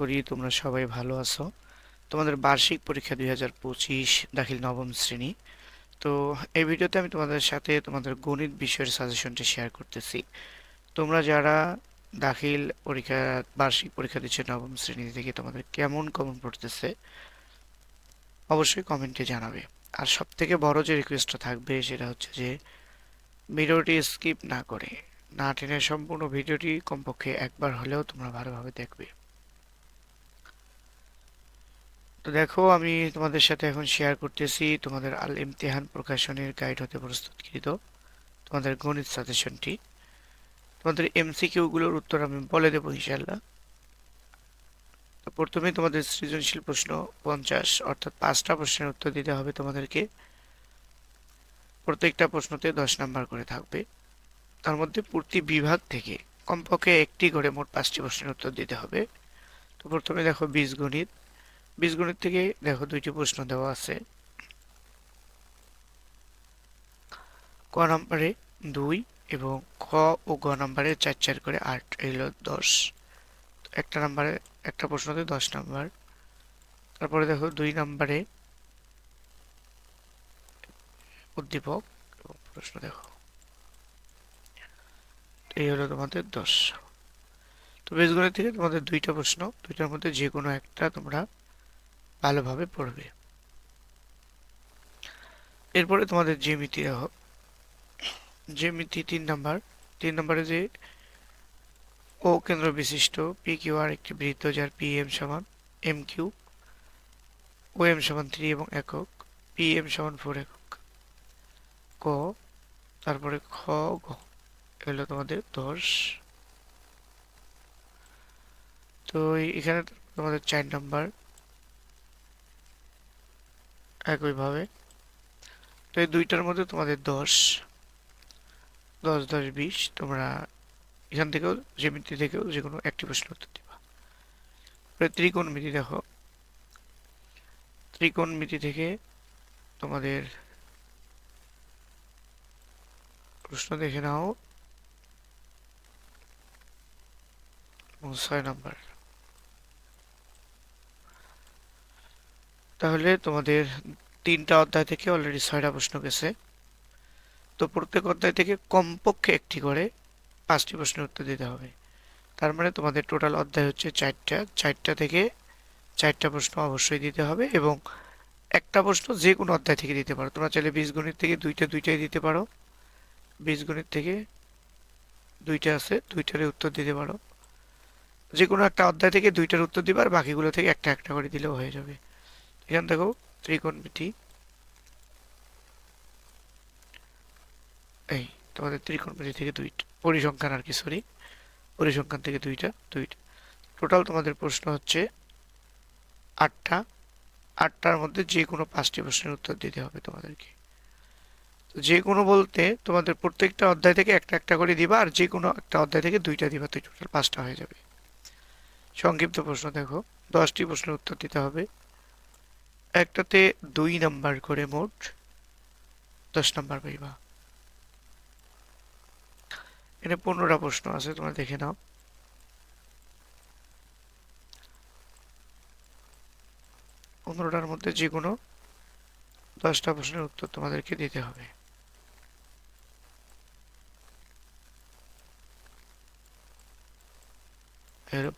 করি, তোমরা সবাই ভালো আছো। তোমাদের বার্ষিক পরীক্ষা দুই হাজার পঁচিশ, দাখিল নবম শ্রেণি। তো এই ভিডিওতে আমি তোমাদের সাথে তোমাদের গণিত বিষয়ের সাজেশনটি শেয়ার করতেছি। তোমরা যারা দাখিল পরীক্ষা, বার্ষিক পরীক্ষা দিচ্ছে নবম শ্রেণি থেকে, তোমাদের কেমন কমন পড়তেছে, অবশ্যই কমেন্টে জানাবে। আর সব থেকে বড় যে রিকোয়েস্টটা থাকবে, সেটা হচ্ছে যে, ভিডিওটি স্কিপ না করে, না টেনে সম্পূর্ণ ভিডিওটি কমপক্ষে একবার হলেও তোমরা ভালোভাবে দেখবে। তো দেখো, আমি তোমাদের সাথে এখন শেয়ার করতেছি তোমাদের আল ইমতিহান প্রকাশনের গাইড হতে প্রস্তুতকৃত তোমাদের গণিত সাজেশনটি তোমাদের এমসিকিউগুলোর উত্তর আমি বলে দেবো ইনশাল্লাহ প্রথমে তোমাদের সৃজনশীল প্রশ্ন পঞ্চাশ, অর্থাৎ পাঁচটা প্রশ্নের উত্তর দিতে হবে তোমাদেরকে। প্রত্যেকটা প্রশ্নতে দশ নাম্বার করে থাকবে। তার মধ্যে প্রতি বিভাগ থেকে কমপক্ষে একটি করে মোট পাঁচটি প্রশ্নের উত্তর দিতে হবে। তো প্রথমে দেখো বীজগণিত। বীজগণিত থেকে দেখো দুইটি প্রশ্ন দেওয়া আছে। ক নম্বরে দুই এবং খ ও গ নম্বরে চার চার করে আট এগুলো দশ। একটা নম্বরে, একটা প্রশ্নতে দশ নাম্বার। তারপরে দেখো দুই নম্বরে উদ্দীপক এবং প্রশ্ন দেখো। এই হলো তোমাদের দশ। তো বীজগণিত থেকে তোমাদের দুইটা প্রশ্ন, দুইটার মধ্যে যে কোনো একটা তোমরা ভালোভাবে পড়বে। এরপরে তোমাদের জ্যামিতি জ্যামিতি তিন নাম্বার। তিন নম্বরে যে ও কেন্দ্র বিশিষ্ট পি কিউ আর একটি বৃত্ত যার পি এম সমান এম কিউ ও এম সমান থ্রি এবং একক পি এম সমান ফোর একক। ক, তারপরে খ, গ এগুলো তোমাদের দশ। তো এখানে তোমাদের চার নাম্বার। একইভাবে। তো এই দুইটার মধ্যে তোমাদের দশ দশ দশ, বিশ, তোমরা এখান থেকেও, জ্যামিতি থেকেও যে কোনো একটি প্রশ্ন উত্তর দিবা। ত্রিকোণমিতি দেখো। ত্রিকোণমিতি থেকে তোমাদের প্রশ্ন দেখে নাও। ছয় নাম্বার। তাহলে তোমাদের তিনটা অধ্যায় থেকে অলরেডি ছয়টা প্রশ্ন গেছে। তো প্রত্যেক অধ্যায় থেকে কমপক্ষে একটি করে পাঁচটি প্রশ্নের উত্তর দিতে হবে। তার মানে তোমাদের টোটাল অধ্যায় হচ্ছে চারটা। চারটা থেকে চারটা প্রশ্ন অবশ্যই দিতে হবে এবং একটা প্রশ্ন যে কোনো অধ্যায় থেকে দিতে পারো। তোমরা চাইলে বীজগণিত থেকে দুইটা দুইটাই দিতে পারো। বীজগণিত থেকে দুইটা আছে, দুইটারই উত্তর দিতে পারো। যে কোনো একটা অধ্যায় থেকে দুইটার উত্তর দিবা আর বাকিগুলো থেকে একটা একটা করে দিলেও হয়ে যাবে। এখান দেখো ত্রিকোণমিতি এই, তোমাদের ত্রিকোণমিতি থেকে দুইটা পরিসংখ্যান আর কি সরি পরিসংখ্যান থেকে দুইটা দুইটা টোটাল তোমাদের প্রশ্ন হচ্ছে আটটা। আটটার মধ্যে যে কোনো পাঁচটি প্রশ্নের উত্তর দিতে হবে তোমাদেরকে। তো যে কোনো বলতে তোমাদের প্রত্যেকটা অধ্যায় থেকে একটা একটা করে দিবা, আর যে কোনো একটা অধ্যায় থেকে দুইটা দিবা, তো টোটাল পাঁচটা হয়ে যাবে। সংক্ষিপ্ত প্রশ্ন দেখো। দশটি প্রশ্নের উত্তর দিতে হবে। একটাতে দুই নাম্বার করে মোট দশ নাম্বার পাইবা। এখানে পনেরোটা প্রশ্ন আছে, তোমরা দেখে নাও। পনেরোটার মধ্যে যে কোনো দশটা প্রশ্নের উত্তর তোমাদেরকে দিতে হবে।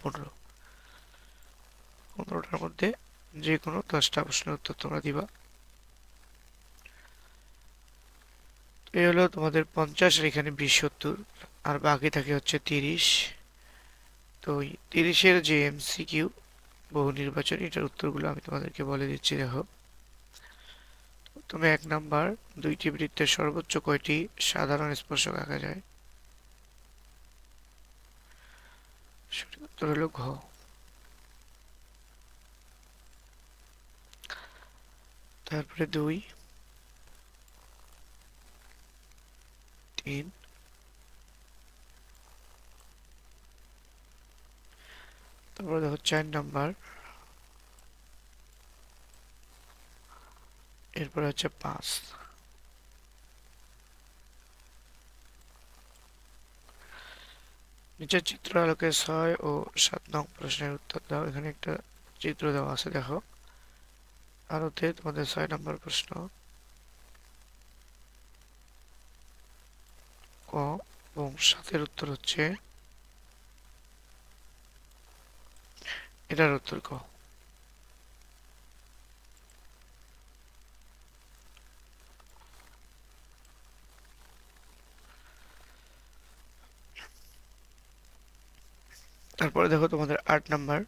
পনেরো। পনেরোটার মধ্যে যে কোনো দশটা প্রশ্নের উত্তর তোমরা দিবা। এই হলো তোমাদের পঞ্চাশ আর এখানে বিশ, সত্তর। আর বাকি থাকে হচ্ছে তিরিশ। তো তিরিশের যে এমসিকিউ বহু নির্বাচন, এটার উত্তরগুলো আমি তোমাদেরকে বলে দিচ্ছি, দেখো। তুমি এক নাম্বার, দুইটি বৃত্তের সর্বোচ্চ কয়টি? সাধারণ স্পর্শক আঁকা যায়। সঠিক উত্তর হলো ঘ। তারপরে দুই। তিন। তারপরে দেখো চার নাম্বার। এরপরে হচ্ছে পাঁচ। নিচের চিত্র আলোকে ছয় ও সাত নং প্রশ্নের উত্তর দাও। এখানে একটা চিত্র দেওয়া আছে, দেখো। আরোতে তোমাদের ছয় নম্বর প্রশ্ন। ক এবং সাতের উত্তর হচ্ছে? এটার উত্তর ক। তারপরে দেখো তোমাদের আট নাম্বার।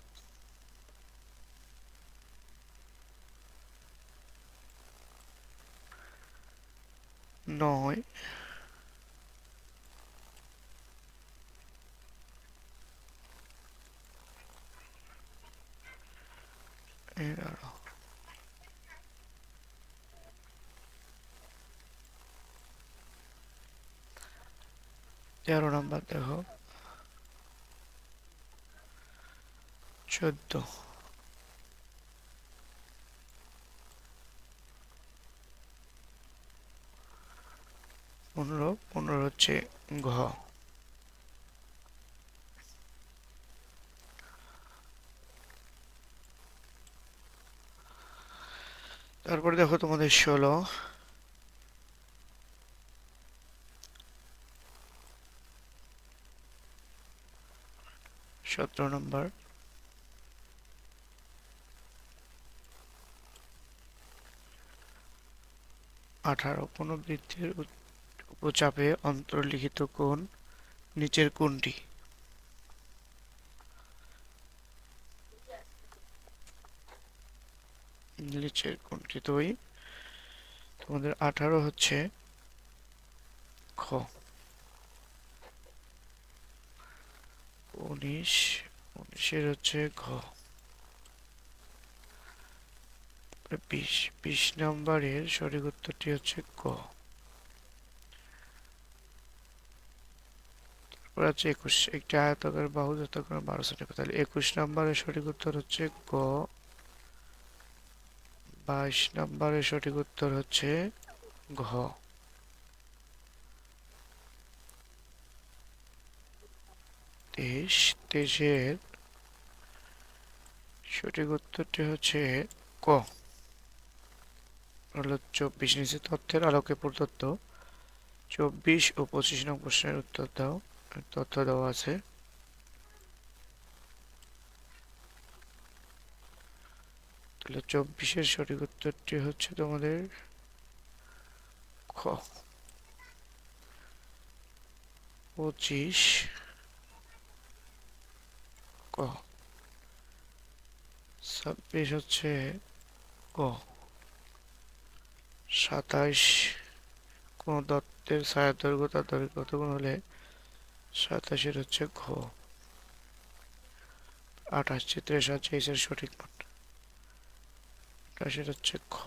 এগারো তেরো নাম্বার দেখো চোদ্দ পনেরো পনেরো হচ্ছে ঘ তারপরে দেখো তোমাদের ষোলো। সতেরো নম্বর। আঠারো কোনো বৃত্তের উপচাপে অন্তর্লিখিত কোণ নিচের কোণটি। নিচের কোণটি তো ওই তোমাদের আঠারো হচ্ছে খ। উনিশ, উনিশের হচ্ছে ঘ। বিশ বিশ নম্বরের সঠিক উত্তরটি হচ্ছে ক তারপর আছে একুশ, একটি আয়তাকার বাহু যথাক্রমে বারো তাহলে একুশ নম্বরের সঠিক উত্তর হচ্ছে ক বাইশ নম্বরের সঠিক উত্তর হচ্ছে ঘ। তেইশ, তেইশের সঠিক উত্তরটি হচ্ছে ক। হলো চব্বিশ নিচে তথ্যের আলোকে প্রদত্ত চব্বিশ ও পঁচিশ নং প্রশ্নের উত্তর দাও। তথ্য দেওয়া আছে। তাহলে চব্বিশের সঠিক উত্তরটি হচ্ছে তোমাদের খ। পঁচিশ। ক। ছাব্বিশ হচ্ছে ক সাতাইশ। কোন দত্তের ছায়া দৈর্ঘ্য তার দৈর্ঘ্য কত গুণ হলে সাতাশের হচ্ছে ঘ? আঠাশ চিত্রে সাতচল্লিশের সঠিক আঠাশের হচ্ছে খ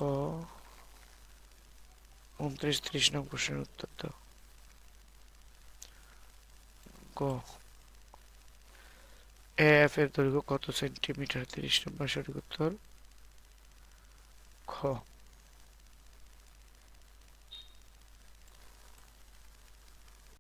উনত্রিশ ত্রিশ নং প্রশ্নের উত্তর দাও গ এফ এর দৈর্ঘ্য কত সেন্টিমিটার তিরিশ নম্বর সঠিক উত্তর খ